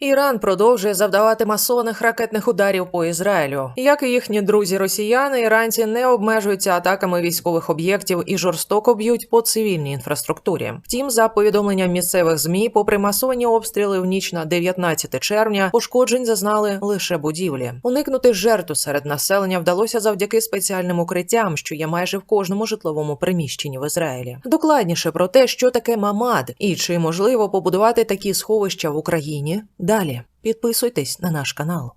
Іран продовжує завдавати масованих ракетних ударів по Ізраїлю. Як і їхні друзі росіяни, іранці не обмежуються атаками військових об'єктів і жорстоко б'ють по цивільній інфраструктурі. Втім, за повідомленням місцевих змі, попри масовані обстріли в ніч на 19 червня, пошкоджень зазнали лише будівлі. Уникнути жертв серед населення вдалося завдяки спеціальним укриттям, що є майже в кожному житловому приміщенні в Ізраїлі. Докладніше про те, що таке мамад і чи можливо побудувати такі сховища в Україні. Далі підписуйтесь на наш канал.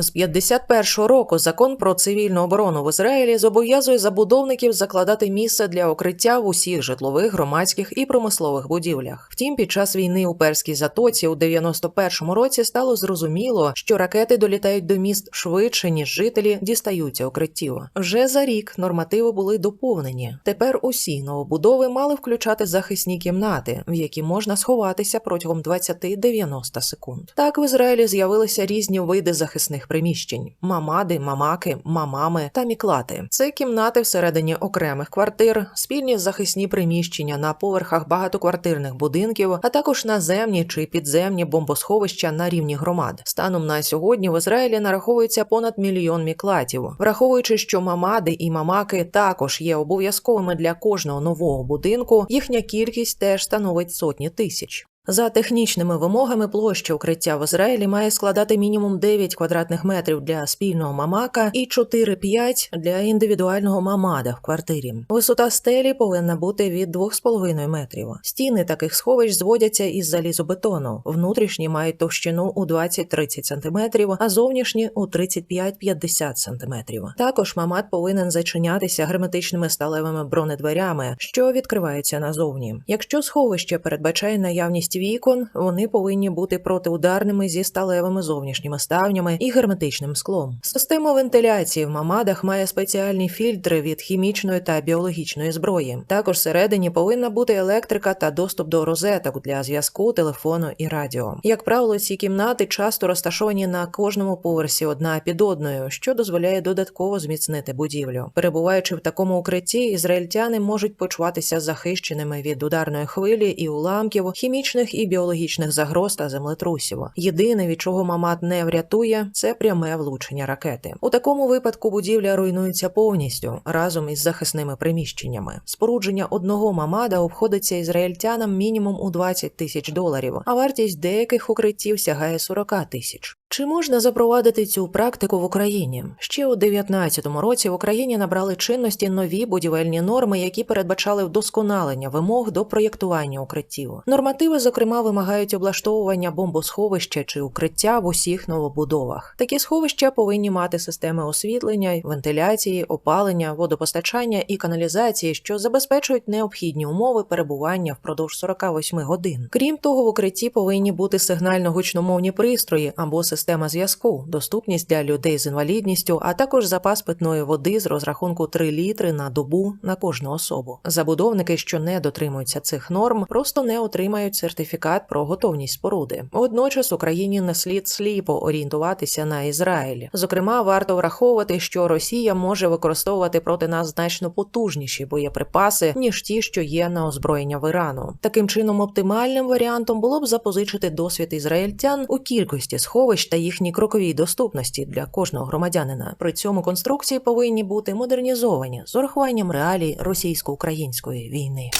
З 51-го року закон про цивільну оборону в Ізраїлі зобов'язує забудовників закладати місце для укриття в усіх житлових, громадських і промислових будівлях. Втім, під час війни у перській затоці у 91-му році стало зрозуміло, що ракети долітають до міст швидше ніж жителі дістаються укриттів. Вже за рік нормативи були доповнені. Тепер усі новобудови мали включати захисні кімнати, в які можна сховатися протягом 20-90 секунд. Так в Ізраїлі з'явилися різні види захисних приміщень: мамади, мамаки, мамами та міклати. Це кімнати всередині окремих квартир, спільні захисні приміщення на поверхах багатоквартирних будинків, а також наземні чи підземні бомбосховища на рівні громад. Станом на сьогодні в Ізраїлі нараховується понад мільйон міклатів, враховуючи, що мамади і мамаки також є обов'язковими для кожного нового будинку. Їхня кількість теж становить сотні тисяч. За технічними вимогами площа укриття в Ізраїлі має складати мінімум 9 квадратних метрів для спільного мамака і 4-5 для індивідуального мамада в квартирі. Висота стелі повинна бути від 2,5 метрів. Стіни таких сховищ зводяться із залізобетону. Внутрішні мають товщину у 20-30 см, а зовнішні у 35-50 см. Також мамад повинен зачинятися герметичними сталевими бронедверями, що відкриваються назовні. Якщо сховище передбачає наявність вікон, вони повинні бути протиударними зі сталевими зовнішніми ставнями і герметичним склом. Система вентиляції в мамадах має спеціальні фільтри від хімічної та біологічної зброї. Також всередині повинна бути електрика та доступ до розеток для зв'язку, телефону і радіо. Як правило, ці кімнати часто розташовані на кожному поверсі одна під одною, що дозволяє додатково зміцнити будівлю. Перебуваючи в такому укритті, ізраїльтяни можуть почуватися захищеними від ударної хвилі і уламків, хімічних і біологічних загроз та землетрусів. Єдине, від чого мамат не врятує, це пряме влучення ракети. У такому випадку будівля руйнується повністю разом із захисними приміщеннями. Спорудження одного мамада обходиться ізраїльтянам мінімум у 20 тисяч доларів, а вартість деяких укриттів сягає 40 тисяч. Чи можна запровадити цю практику в Україні? Ще у 2019 році в Україні набрали чинності нові будівельні норми, які передбачали вдосконалення вимог до проєктування укриттів. Нормативи, зокрема, вимагають облаштовування бомбосховища чи укриття в усіх новобудовах. Такі сховища повинні мати системи освітлення, вентиляції, опалення, водопостачання і каналізації, що забезпечують необхідні умови перебування впродовж 48 годин. Крім того, в укритті повинні бути сигнально-гучномовні пристрої або система зв'язку, доступність для людей з інвалідністю, а також запас питної води з розрахунку 3 літри на добу на кожну особу. Забудовники, що не дотримуються цих норм, просто не отримають сертифікат про готовність споруди. Водночас Україні не слід сліпо орієнтуватися на Ізраїль. Зокрема, варто враховувати, що Росія може використовувати проти нас значно потужніші боєприпаси ніж ті, що є на озброєння в Ірану. Таким чином, оптимальним варіантом було б запозичити досвід ізраїльтян у кількості сховищ та їхній кроковій доступності для кожного громадянина. При цьому конструкції повинні бути модернізовані з урахуванням реалій російсько-української війни.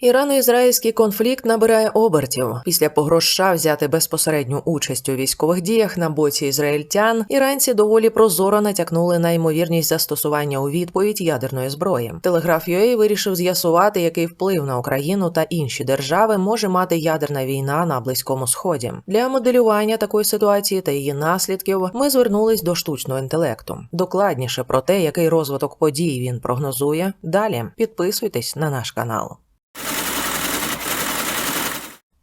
Ірано-ізраїльський конфлікт набирає обертів. Після погроз США взяти безпосередню участь у військових діях на боці ізраїльтян. Іранці доволі прозоро натякнули на ймовірність застосування у відповідь ядерної зброї. Телеграф UA вирішив з'ясувати, який вплив на Україну та інші держави може мати ядерна війна на близькому сході. Для моделювання такої ситуації та її наслідків ми звернулись до штучного інтелекту. Докладніше про те, який розвиток подій він прогнозує. Далі підписуйтесь на наш канал.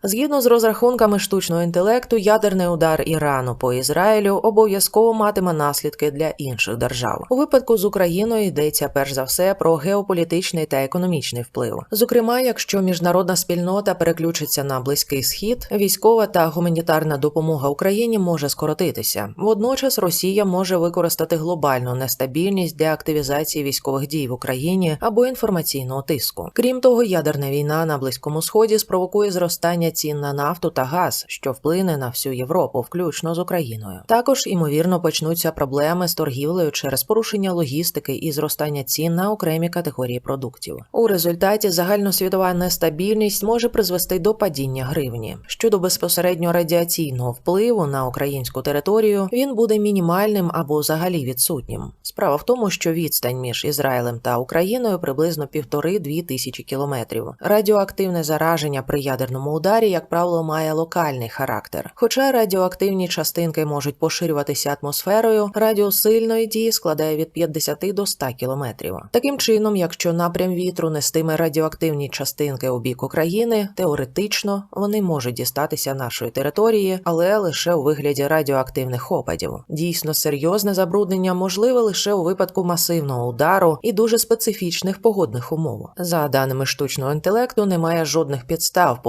Згідно з розрахунками штучного інтелекту, ядерний удар Ірану по Ізраїлю обов'язково матиме наслідки для інших держав. У випадку з Україною йдеться перш за все про геополітичний та економічний вплив. Зокрема, якщо міжнародна спільнота переключиться на близький схід, військова та гуманітарна допомога Україні може скоротитися. Водночас Росія може використати глобальну нестабільність для активізації військових дій в Україні або інформаційного тиску. Крім того, ядерна війна на близькому сході спровокує зростання зростання цін на нафту та газ, що вплине на всю Європу, включно з Україною. Також ймовірно почнуться проблеми з торгівлею через порушення логістики і зростання цін на окремі категорії продуктів. У результаті загальносвітова нестабільність може призвести до падіння гривні. Щодо безпосередньо радіаційного впливу на українську територію, він буде мінімальним або взагалі відсутнім. Справа в тому, що відстань між Ізраїлем та Україною приблизно півтори-дві тисячі кілометрів. Радіоактивне зараження при ядерному ударі, як правило, має локальний характер. Хоча радіоактивні частинки можуть поширюватися атмосферою, радіус сильної дії складає від 50 до 100 кілометрів. Таким чином, якщо напрям вітру нестиме радіоактивні частинки у бік України, теоретично вони можуть дістатися нашої території, але лише у вигляді радіоактивних опадів. Дійсно серйозне забруднення можливе лише у випадку масивного удару і дуже специфічних погодних умов. За даними штучного інтелекту, немає жодних підстав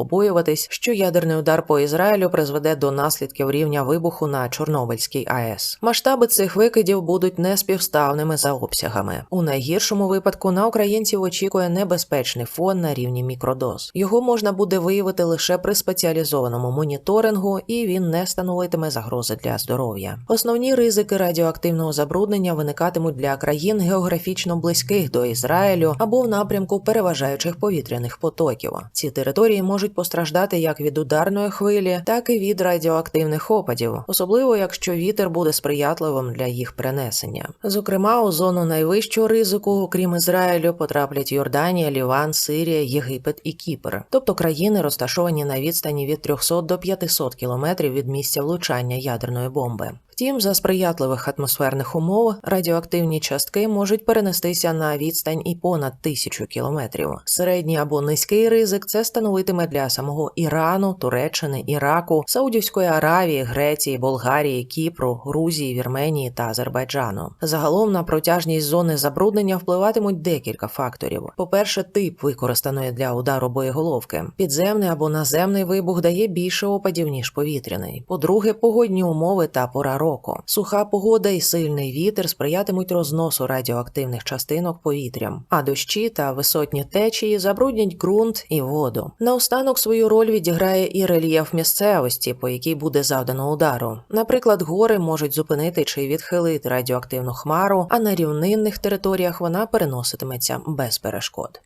побоюватись, що ядерний удар по Ізраїлю призведе до наслідків рівня вибуху на Чорнобильській АЕС. Масштаби цих викидів будуть неспівставними за обсягами. У найгіршому випадку на українців очікує небезпечний фон на рівні мікродоз. Його можна буде виявити лише при спеціалізованому моніторингу, і він не становитиме загрози для здоров'я. Основні ризики радіоактивного забруднення виникатимуть для країн географічно близьких до Ізраїлю або в напрямку переважаючих повітряних потоків. Ці території можуть постраждати як від ударної хвилі, так і від радіоактивних опадів, особливо якщо вітер буде сприятливим для їх перенесення. Зокрема, у зону найвищого ризику, окрім Ізраїлю, потраплять Йорданія, Ліван, Сирія, Єгипет і Кіпр, тобто країни, розташовані на відстані від 300 до 500 кілометрів від місця влучання ядерної бомби. Втім, за сприятливих атмосферних умов радіоактивні частки можуть перенестися на відстань і понад тисячу кілометрів. Середній або низький ризик це становитиме для самого Ірану, Туреччини, Іраку, Саудівської Аравії, Греції, Болгарії, Кіпру, Грузії, Вірменії та Азербайджану. Загалом на протяжність зони забруднення впливатимуть декілька факторів. По-перше, тип використаної для удару боєголовки. Підземний або наземний вибух дає більше опадів ніж повітряний. По-друге, погодні умови та пора року. Суха погода і сильний вітер сприятимуть розносу радіоактивних частинок повітрям, а дощі та висотні течії забруднять ґрунт і воду. Наостанок свою роль відіграє і рельєф місцевості, по якій буде завдано удару. Наприклад, гори можуть зупинити чи відхилити радіоактивну хмару, а на рівнинних територіях вона переноситиметься без перешкод.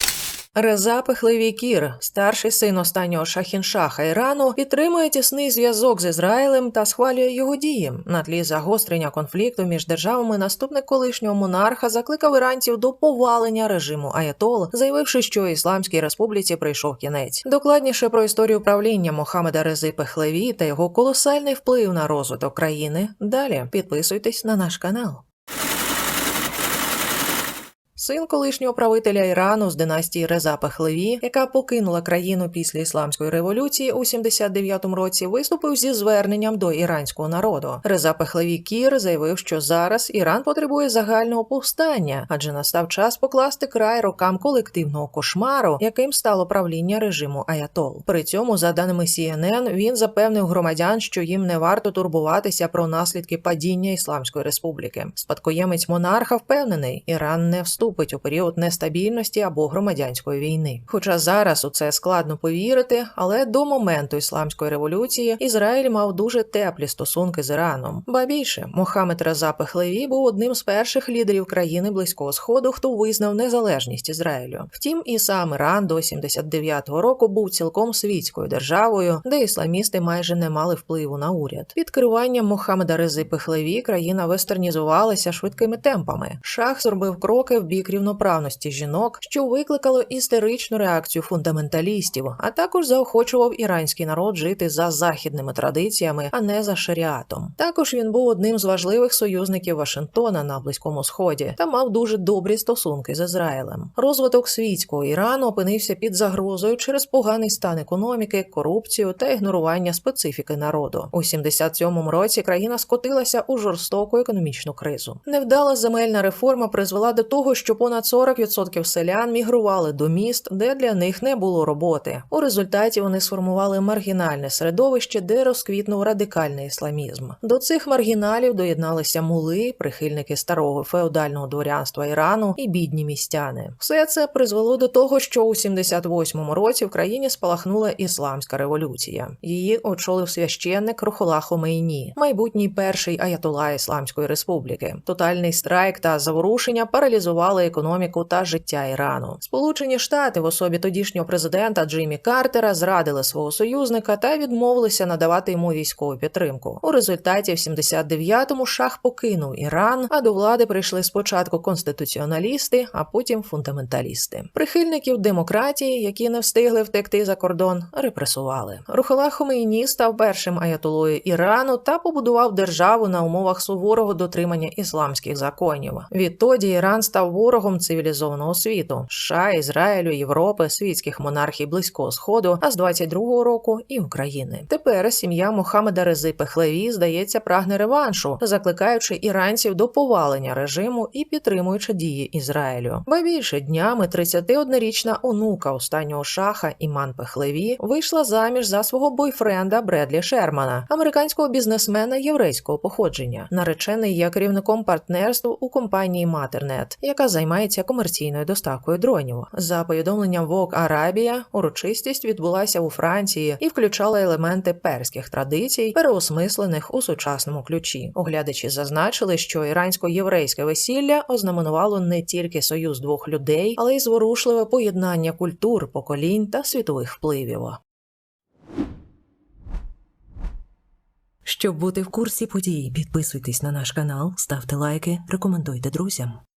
Реза Пехлевій Кір, старший син останнього шахіншаха Ірану, підтримує тісний зв'язок з Ізраїлем та схвалює його дії. На тлі загострення конфлікту між державами наступник колишнього монарха закликав іранців до повалення режиму Аятол, заявивши, що Ісламській республіці прийшов кінець. Докладніше про історію правління Мохамеда Рези Пехлеві та його колосальний вплив на розвиток країни. Далі підписуйтесь на наш канал. Син колишнього правителя Ірану з династії Реза Пехлеві, яка покинула країну після ісламської революції у 79-му році, виступив зі зверненням до іранського народу. Реза Пехлеві Кір заявив, що зараз Іран потребує загального повстання, адже настав час покласти край рокам колективного кошмару, яким стало правління режиму Аятол. При цьому, за даними CNN, він запевнив громадян, що їм не варто турбуватися про наслідки падіння Ісламської республіки. Спадкоємець монарха впевнений, Іран не вступить у період нестабільності або громадянської війни. Хоча зараз у це складно повірити, але до моменту ісламської революції Ізраїль мав дуже теплі стосунки з Іраном. Ба більше Мохамед Реза Пехлеві був одним з перших лідерів країни близького сходу, хто визнав незалежність Ізраїлю. Втім, і сам Іран до 79-го року був цілком світською державою, де ісламісти майже не мали впливу на уряд. Під керуванням Мохамеда Рези Пехлеві країна вестернізувалася швидкими темпами. Шах зробив кроки в бік рівноправності жінок, що викликало істеричну реакцію фундаменталістів, а також заохочував іранський народ жити за західними традиціями, а не за шаріатом. Також він був одним з важливих союзників Вашингтона на близькому сході та мав дуже добрі стосунки з Ізраїлем. Розвиток світського Ірану опинився під загрозою через поганий стан економіки, корупцію та ігнорування специфіки народу. У 77-му році країна скотилася у жорстоку економічну кризу. Невдала земельна реформа призвела до того, що що понад 40% селян мігрували до міст, де для них не було роботи. У результаті вони сформували маргінальне середовище, де розквітнув радикальний ісламізм. До цих маргіналів доєдналися мули, прихильники старого феодального дворянства Ірану і бідні містяни. Все це призвело до того, що у 78-му році в країні спалахнула ісламська революція. Її очолив священник Рухола Хомейні, майбутній перший аятола Ісламської республіки. Тотальний страйк та заворушення паралізували економіку та життя Ірану. Сполучені Штати в особі тодішнього президента Джиммі Картера зрадили свого союзника та відмовилися надавати йому військову підтримку. У результаті в 79-му шах покинув Іран, а до влади прийшли спочатку конституціоналісти, а потім фундаменталісти. Прихильників демократії, які не встигли втекти за кордон, репресували. Рухала Хомейні став першим аятолою Ірану та побудував державу на умовах суворого дотримання ісламських законів. Відтоді Іран став ворогом цивілізованого світу США, Ізраїлю, Європи, світських монархій Близького Сходу, а з 22-го року і України. Тепер сім'я Мухаммеда Рези Пехлеві, здається, прагне реваншу, закликаючи іранців до повалення режиму і підтримуючи дії Ізраїлю. Ба більше днями 31-річна онука останнього шаха Іман Пехлеві вийшла заміж за свого бойфренда Бредлі Шермана, американського бізнесмена єврейського походження. Наречений є керівником партнерства у компанії Матернет, яка займається комерційною доставкою дронів. За повідомленням Vogue Арабія, урочистість відбулася у Франції і включала елементи перських традицій, переосмислених у сучасному ключі. Оглядачі зазначили, що ірансько-єврейське весілля ознаменувало не тільки союз двох людей, але й зворушливе поєднання культур, поколінь та світових впливів. Щоб бути в курсі подій, підписуйтесь на наш канал, ставте лайки, рекомендуйте друзям.